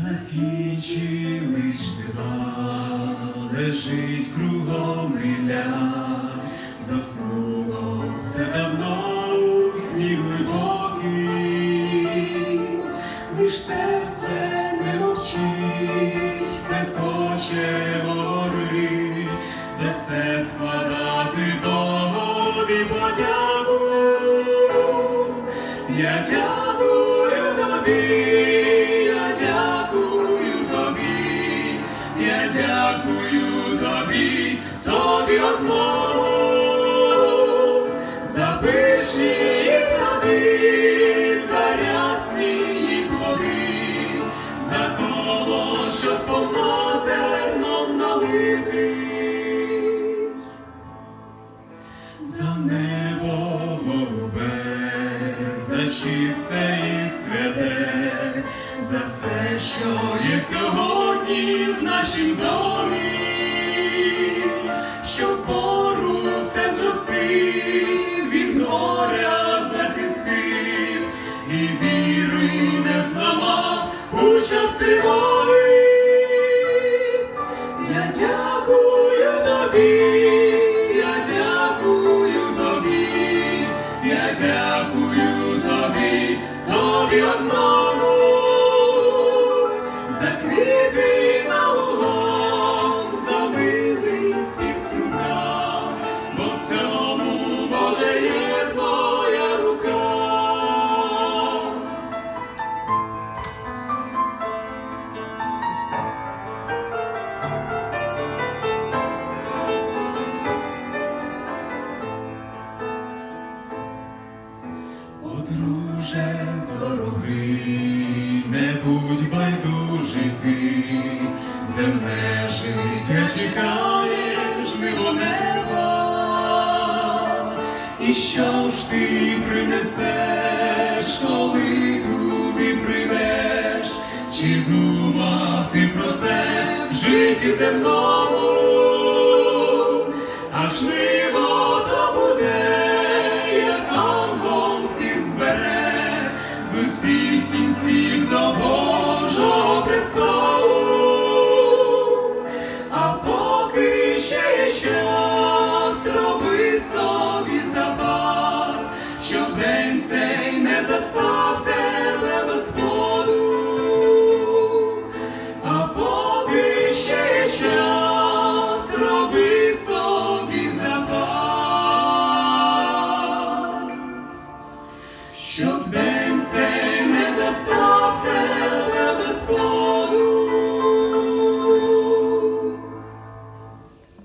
Закінчились ждива, лежить кругом рілля, заснуло все давно у сні глибокий, лиш серце не мовчить, все хоче говорить, за все складати Богові подяку. Я дякую тобі, дякую тобі, тобі одному, за пишні сади, за рясні плоди, за коло, що сповно зерном налитий за небо голубе, за чисте і святе, за все, що є сьогодні в нашім домі, що впору все зростив, від горя захистив, і віри не зламав у час. Я дякую тобі, я дякую тобі, я дякую тобі, тобі одному, бо в цьому, Боже, є друже дорогий, не будь Що ж ти принесеш, коли туди прийдеш? Чи думав ти про це в житті земному? Аж жниво то буде,